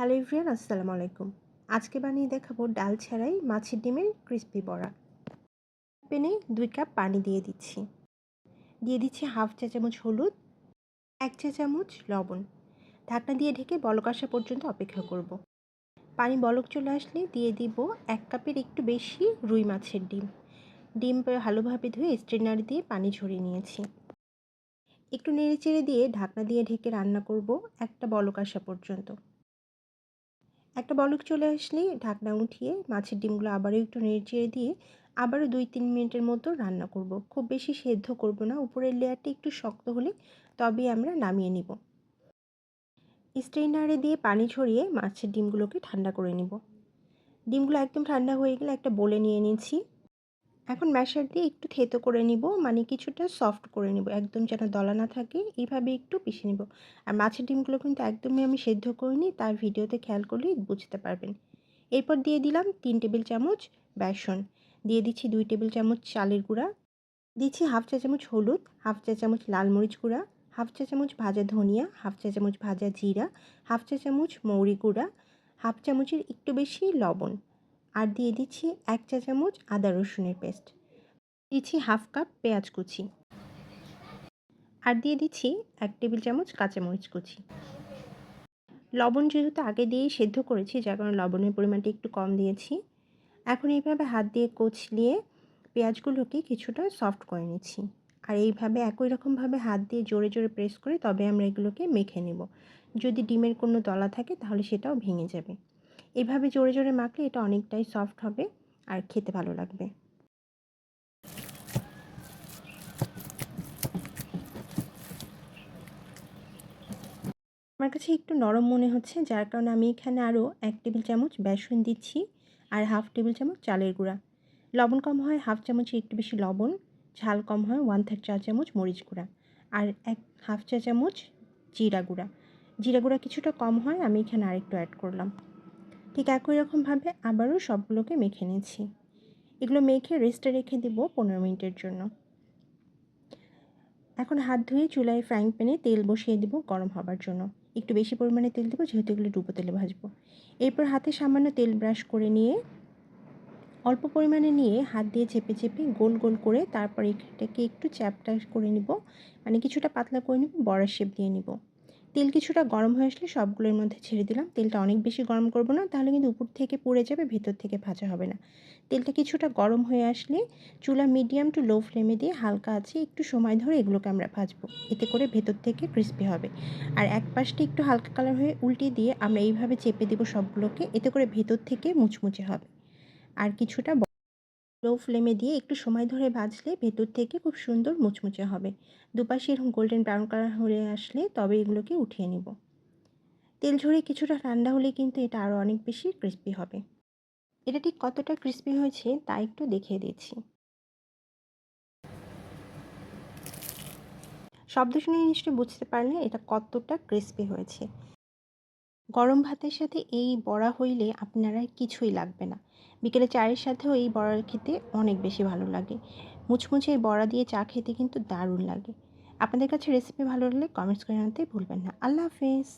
Hello everyone, আসসালামু আলাইকুম। আজকে বানিয়ে দেখাবো ডাল ছাড়াই মাছের ডিমের ক্রিস্পি বড়া। প্যানে দুই কাপ পানি দিয়ে দিচ্ছি। দিয়ে দিচ্ছি হাফ চা চামচ হলুদ, এক চা চামচ লবণ। ঢাকনা দিয়ে ঢেকে বলক আসা পর্যন্ত অপেক্ষা করব। পানি বলক চলে আসলে দিয়ে দিব এক কাপের একটু বেশি রুই মাছের ডিম। ডিম ভালোভাবে ধুয়ে স্ট্রেনার দিয়ে পানি ঝরিয়ে নিয়েছি। একটু নেড়ে চেড়ে দিয়ে ঢাকনা দিয়ে ঢেকে রান্না করব একটা বলক আসা পর্যন্ত। একটা বলক চলে আসলেই ঢাকনা উঠিয়ে মাছের ডিমগুলো আবারও একটু নেড়ে দিয়ে আবারও দুই তিন মিনিটের মতো রান্না করব। খুব বেশি সেদ্ধ করব না, উপরের লেয়ারটা একটু শক্ত হলে তবেই আমরা নামিয়ে নিব। স্ট্রেনারে দিয়ে পানি ছড়িয়ে মাছের ডিমগুলোকে ঠান্ডা করে নিব। ডিমগুলো একদম ঠান্ডা হয়ে গেলে একটা বলে নিয়ে নিচ্ছি। এখন ম্যাশার দিয়ে একটু থেতো করে নিব মানে কিছুটা সফট করে নিব, একদম যেন দলা না থাকে, এইভাবে একটু পিষে নিব। আর মাছের ডিমগুলো কিন্তু একদমই আমি সেদ্ধ করিনি, তার ভিডিওতে খেয়াল করলেই বুঝতে পারবেন। এরপর দিয়ে দিলাম তিন টেবিল চামচ বেসন, দিয়ে দিচ্ছি দুই টেবিল চামচ চালের গুঁড়া, দিচ্ছি হাফ চা চামচ হলুদ, হাফ চা চামচ লাল মরিচ গুঁড়া, হাফ চা চামচ ভাজা ধনিয়া, হাফ চা চামচ ভাজা জিরা, হাফ চা চামচ মৌরি গুঁড়া, হাফ চামচের একটু বেশি লবণ। আর দিয়ে দিচ্ছি এক চা চামচ আদা রসুনের পেস্ট। দিচ্ছি হাফ কাপ পেঁয়াজ কুচি। আর দিয়ে দিচ্ছি এক টেবিল চামচ কাঁচামরিচ কুচি। লবণ যেহেতু আগে দিয়েই সেদ্ধ করেছি, যার কারণে লবণের পরিমাণটা একটু কম দিয়েছি। এখন এইভাবে হাত দিয়ে কচলিয়ে পেঁয়াজগুলোকে কিছুটা সফট করে নিচ্ছি। আর এইভাবে একই রকমভাবে হাত দিয়ে জোরে জোরে প্রেস করে তবে আমরা এগুলোকে মেখে নেব। যদি ডিমের কোনো দলা থাকে তাহলে সেটাও ভেঙে যাবে। এভাবে জোরে জোরে মাখলে এটা অনেকটাই সফট হবে আর খেতে ভালো লাগবে। আমার কাছে একটু নরম মনে হচ্ছে, যার কারণে আমি এখানে আরও এক টেবিল চামচ বেসন দিচ্ছি আর হাফ টেবিল চামচ চালের গুঁড়া। লবণ কম হয়, হাফ চামচের একটু বেশি লবণ, ঝাল কম হয় ওয়ান থার্ড চা চামচ মরিচ গুঁড়া আর এক হাফ চা চামচ জিরা গুঁড়া। জিরা গুঁড়া কিছুটা কম হয়, আমি এখানে আরেকটু অ্যাড করলাম। ঠিক একই রকমভাবে আবারও সবগুলোকে মেখে নিচ্ছি। এগুলো মেখে রেস্টে রেখে দেব পনেরো মিনিটের জন্য। এখন হাত ধুয়ে চুলায় ফ্রাইং প্যানে তেল বসিয়ে দেবো গরম হবার জন্য। একটু বেশি পরিমাণে তেল দেবো যেহেতু এগুলো ডুবো তেলে ভাজবো। এরপর হাতে সামান্য তেল ব্রাশ করে নিয়ে, অল্প পরিমাণে নিয়ে হাত দিয়ে চেপে চেপে গোল গোল করে তারপর এটাকে একটু চ্যাপটা করে নিব। মানে কিছুটা পাতলা করে নিব, বড়ার শেপ দিয়ে নিব। তেল কিছুটা গরম হয়ে আসলে সবগুলোর মধ্যে ছেড়ে দিলাম। তেলটা অনেক বেশি গরম করব না, তাহলে কিন্তু উপর থেকে পুড়ে যাবে, ভেতর থেকে ভাজা হবে না। তেলটা কিছুটা গরম হয়ে আসলে চুলা মিডিয়াম টু লো ফ্লেমে দিয়ে হালকা আছে, একটু সময় ধরে এগুলোকে আমরা ভাজবো। এতে করে ভেতর থেকে ক্রিস্পি হবে। আর এক পাশটা একটু হালকা কালার হয়ে উল্টিয়ে দিয়ে আমরা এইভাবে চেপে দেবো সবগুলোকে, এতে করে ভেতর থেকে মুচমুচে হবে। আর কিছুটা লো ফ্লেমে দিয়ে একটু সময় ধরে ভাজলে ভেতর থেকে খুব সুন্দর মুচমুচে হবে। দুপাশে এরকম গোল্ডেন ব্রাউন কালার হয়ে আসলে তবে এগুলোকে উঠিয়ে নিব। তেল ঝরে কিছুটা ঠান্ডা হলে কিন্তু এটা আরও অনেক বেশি ক্রিস্পি হবে। এটা ঠিক কতটা ক্রিস্পি হয়েছে তা একটু দেখিয়ে দিচ্ছি। শব্দ শুনে নিশ্চয়ই বুঝতে পারলে এটা কতটা ক্রিস্পি হয়েছে। গরম ভাতের সাথে এই বড়া হইলে আপনারা কিছুই লাগবে না। বিকেলে চায়ের সাথেও এই বড়া খেতে অনেক বেশি ভালো লাগে। মুচমুচে এই বড়া দিয়ে চা খেতে কিন্তু দারুণ লাগে। আপনাদের কাছে রেসিপি ভালো লাগলে কমেন্টস করে জানাতে ভুলবেন না। আল্লাহ হাফেজ।